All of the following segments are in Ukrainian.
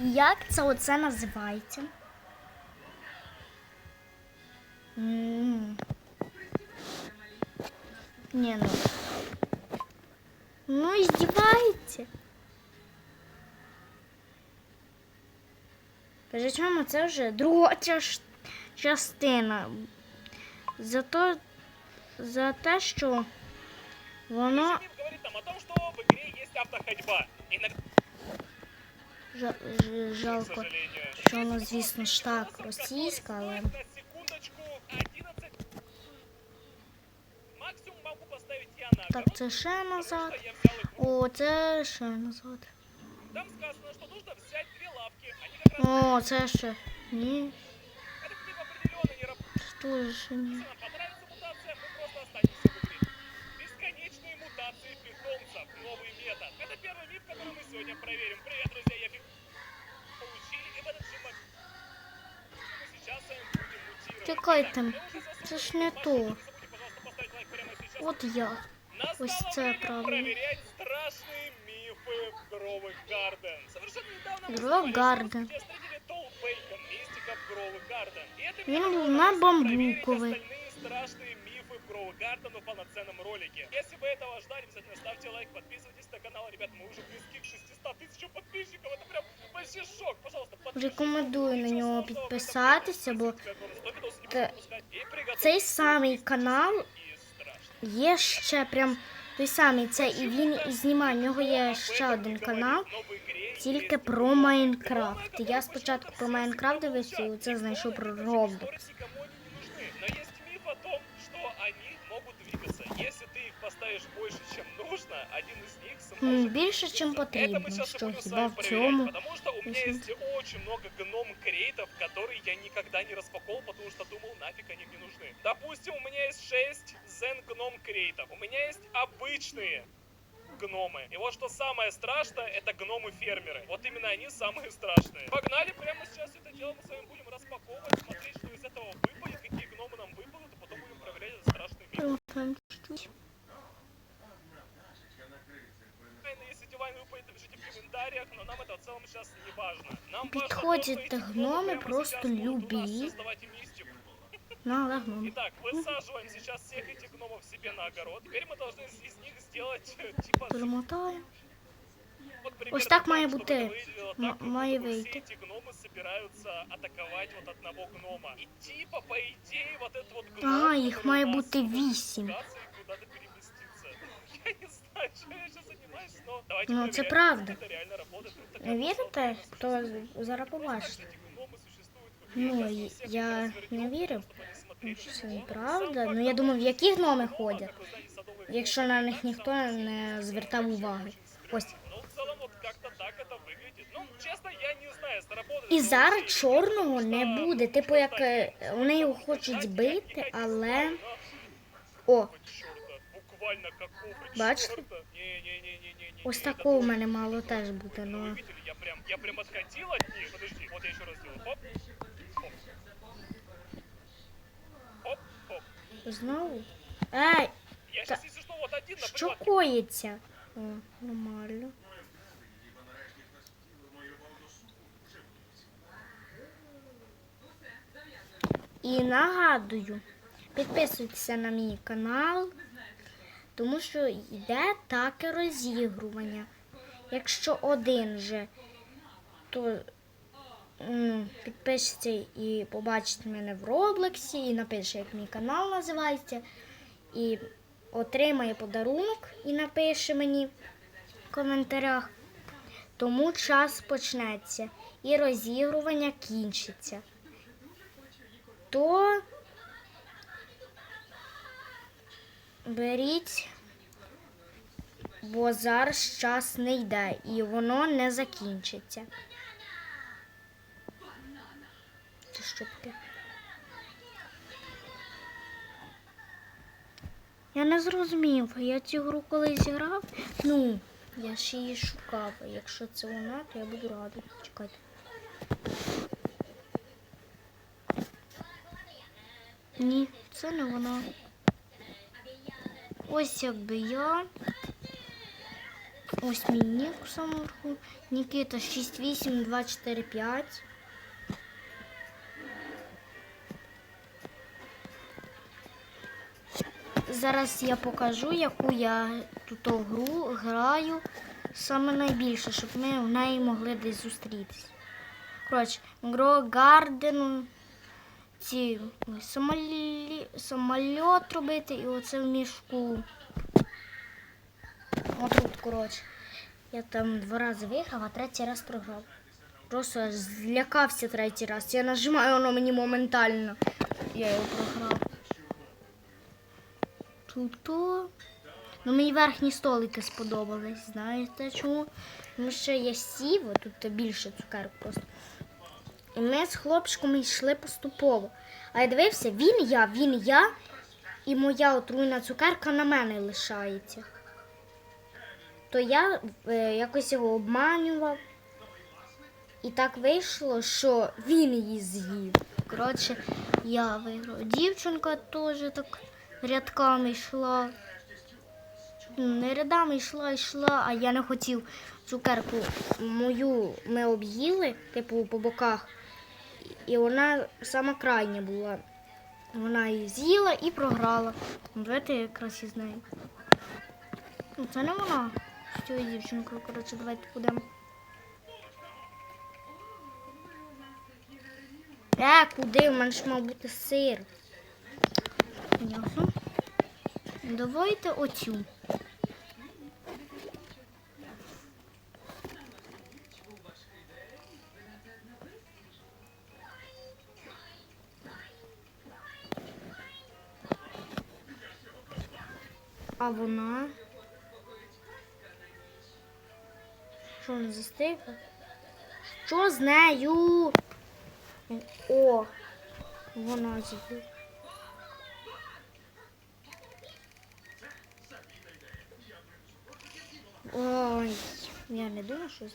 І як це оце називається? М. Ні, ну. Ну, издеваете. Причому це вже друга частина. Зато за те, що воно говорит там о том, что в игре есть автоходьба. Иногда, жалко, сожалению. що воно, звісно ж так, Способ, російська, который але. стоит На секундочку 11. Максимум могу поставить я на Так, огород, це ще потому назад. что я взял игру. О, це ще назад. Там сказано, что нужно взять две лавки. Они как раз О, це ще. Ні, это типа определенно не работает. що ще ні. Если нам понравится мутация, мы просто останемся в игре. Бесконечные мутации питомцев. Новый метод. Это первый миф, который мы сегодня проверим. Привет, друзья, я Чекай там, це ж не то. От я. Ось це правильно. Гров Гарден. Він був на бамбуковий. страшные полноценном ролике. Если вы этого ждали, обязательно ставьте лайк, подписывайтесь на канал. Ребят, мы уже близки к 600 тысячам подписчиков. Это прям большой шок. Пожалуйста, подписывайтесь. Рекомендую на него подписаться, бо Подписывайтесь, а то видосы не те- буду выпускать. И приготовьтесь цей самий к канал и страшно. є ще прям той самий. Це і він і знімає. У нього є ще один канал, тільки про Майнкрафт. Я спочатку про Майнкрафт дивився, і оце знайшов про Roblox. ты их поставишь больше, чем нужно, один из них М, сможет Більше, чим Это мы потрібно. сейчас Що будем с хіба вами в проверять, цьому? потому что у меня Если- есть очень много гном-крейтов, которые я никогда не распаковал, потому что думал, нафиг они мне нужны. Допустим, у меня есть 6 зен-гном-крейтов. У меня есть обычные гномы. И вот что самое страшное, это гномы-фермеры. Вот именно они самые страшные. Погнали, прямо сейчас это дело мы с вами будем распаковывать, смотреть, что из этого выпадет, какие гномы нам выпадут, и потом будем проверять этот страшный миф. комментариях, но нам это в целом сейчас не важно. Нам Подходят важно то, что эти гномы прямо просто сейчас будут у нас любые. создавать мистику. Ну, але гном. Итак, высаживаем сейчас всех этих гномов себе на огород. Теперь мы должны из из них сделать э, типа... Перемотаю. Вот примерно Ось так має чтобы бути. это выглядело М- так, как має будто бы вийти. Все эти гномы собираются атаковать вот одного гнома. И типа, по идее, вот этот вот гном... Ага, їх который має у нас бути может вісім. Ну, це проверять, правда. как это реально работает. Тут такая Вірите, условная хто существует. зараз Просто побачить? эти гномы существуют в игре, Ну, сейчас і- мы всех я их развернем, не вірив. чтобы они Ну, смотрели що Це в неправда. Сам Ну я факт думав, в які гноми гнома, ходять, как вы знаете, садовый якщо гном, на так них ніхто само не звертав уваги. Ось. Ну, в целом, вот как-то так это выглядит. Ну, честно, я не знаю, сработает. І ли зараз вообще, чорного потому не что, буде. ну, Типу, чё як так, е, я- вони його я- хочуть я- бити, я не але. знаю, О, какого чёрта? Буквально какого Бачите? чёрта? Не-не-не-не-не-не. ось это такого в точно мене не мало то. теж бути. Ну, вы Ну видели, я прям, я прям отходил от них. Подожди, вот я еще раз сделаю. Хоп. Хоп. Хоп, хоп. знову. Ей, Я Та- сейчас, если что, вот один, що например, коїться? О, нормально. І нагадую, підписуйтеся на мій канал, тому що йде таке розігрування. Якщо один же, то м, підпишіться і побачите мене в Роблексі, і напише, як мій канал називається, і отримає подарунок і напише мені в коментарях. Тому час почнеться і розігрування кінчиться. То беріть, бо зараз час не йде і воно не закінчиться. Це що таке? Я не зрозумів, я цю гру колись грав. Ну, я ще її шукав. Якщо це вона, то я буду радий. Чекайте. Ні, це не вона. Ось я Ось мій нік у самому верху. Нікіта 68245. Зараз я покажу, яку я тут гру граю саме найбільше, щоб ми в неї могли десь зустрітися. Коротше, Гро Гарден, ці самолі... самольот робити і оце в мішку. Отут, коротше. Я там два рази виграв, а третій раз програв. Просто аж злякався третій раз. Я нажимаю, воно мені моментально. Я його програв. Тут то. Ну, мені верхні столики сподобались. Знаєте чому? Тому що я сів, тут більше цукерок просто. І ми з хлопчиком йшли поступово. А я дивився, він я, він я, і моя отруйна цукерка на мене лишається. То я е, якось його обманював. І так вийшло, що він її з'їв. Коротше, я виграв. Дівчинка теж так рядками йшла. Не рядами йшла, йшла, а я не хотів цукерку мою ми об'їли, типу по боках. І вона сама крайня була. Вона її з'їла і програла. Ну, Давайте я якраз із нею. Ну, це не вона. З цією дівчинкою, коротше, давайте будемо. Е, куди? У мене ж мав бути сир. Ясно. Давайте оцю. А вона. Що не застигла? Що з нею? О, вона з'їла. Ой, я не думаю, що. з-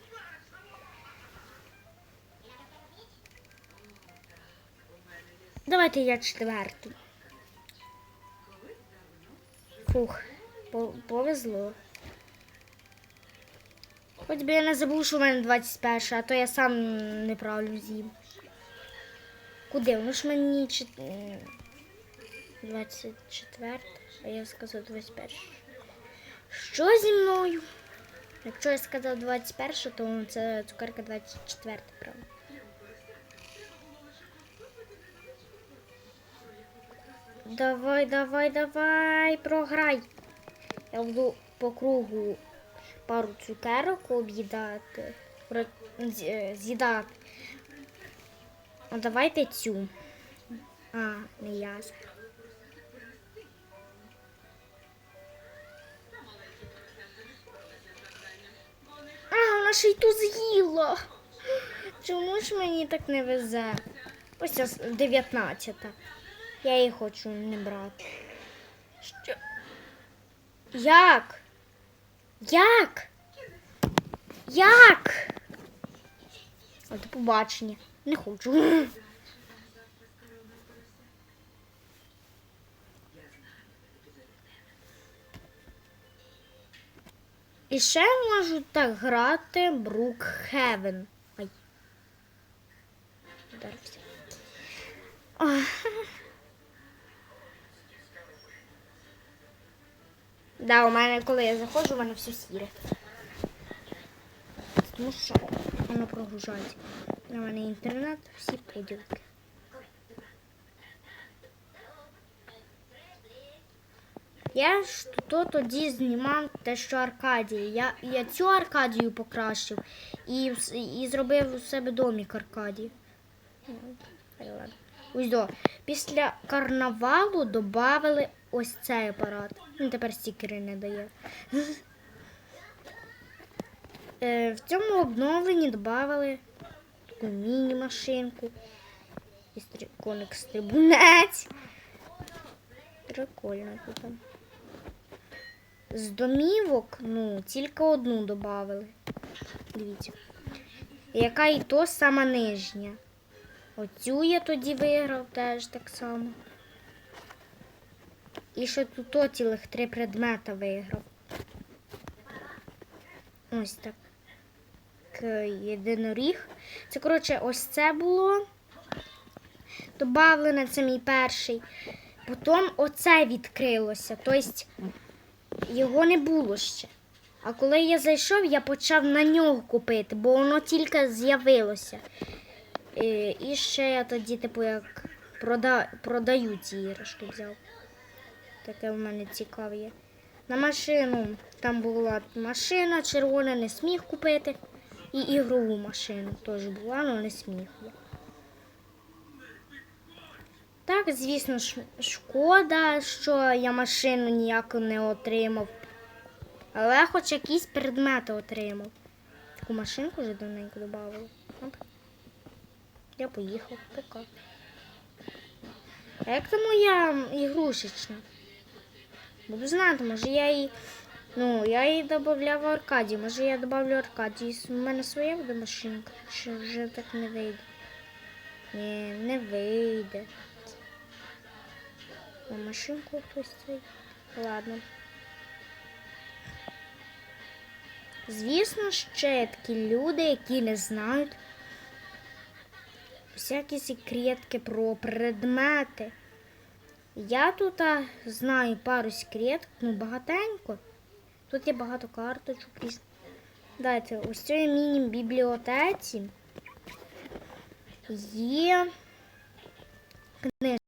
Давайте я четверту. Фух, повезло. Хоч би я не забув, що в мене 21, а то я сам неправильно з'їм. Куди? Воно ж мені 24, а я сказав 21. Що зі мною? Якщо я сказав 21, то це цукерка 24, правда. Давай, давай, давай, програй. Я буду по кругу пару цукерок об'їдати. Е, З'їдати. А давайте цю. А, не я. А, вона ще й ту з'їла. Чому ж мені так не везе? Ось ця 19. Я її хочу не брати. Що? Як? Як? Як? А до побачення. Не хочу. І ще можу так грати Брукхевен. Ай. Вдарився. Да, у мене, коли я заходжу, мене все сіре. Тому що воно прогружається. У мене інтернет, всі приділки. Я ж то тоді знімав те, що Аркадія. Я, я цю Аркадію покращив і, і зробив у себе домик Аркадії. Ну. Ось до. Після карнавалу додали ось цей апарат. Він тепер стікери не дає. Е, В цьому обновленні додали таку міні-машинку. І коник стрибунець. Прикольно тут. З домівок, ну, тільки одну додали. Дивіться. Яка і то сама нижня. Оцю я тоді виграв теж так само. І ще тут о цілих три предмета виграв. ось так. Єдиноріг. Це, коротше, ось це було. Добавлене, це мій перший. Потім оце відкрилося. Тобто його не було ще. А коли я зайшов, я почав на нього купити, бо воно тільки з'явилося. І, і ще я тоді, типу, як прода, продаю ці іграшки взяв. Таке в мене цікаве. На машину там була машина червона, не сміг купити. І ігрову машину теж була, але не сміг я. Так, звісно, шкода, що я машину ніяку не отримав. Але хоч якісь предмети отримав. Таку машинку вже давненько додавали. Я поїхав, пока. А як там моя ігрушечна? Буду знати, може я її. Ну, я її додавав в Аркадії. Може я додавлю Аркадії. У мене своя буде машинка, чи вже так не вийде. Ні, не вийде. На машинку хтось стоїть. Ладно. Звісно, ще такі люди, які не знають всякі секретки про предмети. Я тут знаю пару секрет, ну багатенько. Тут є багато карточок. Дайте, ось цій міні-бібліотеці є книжки.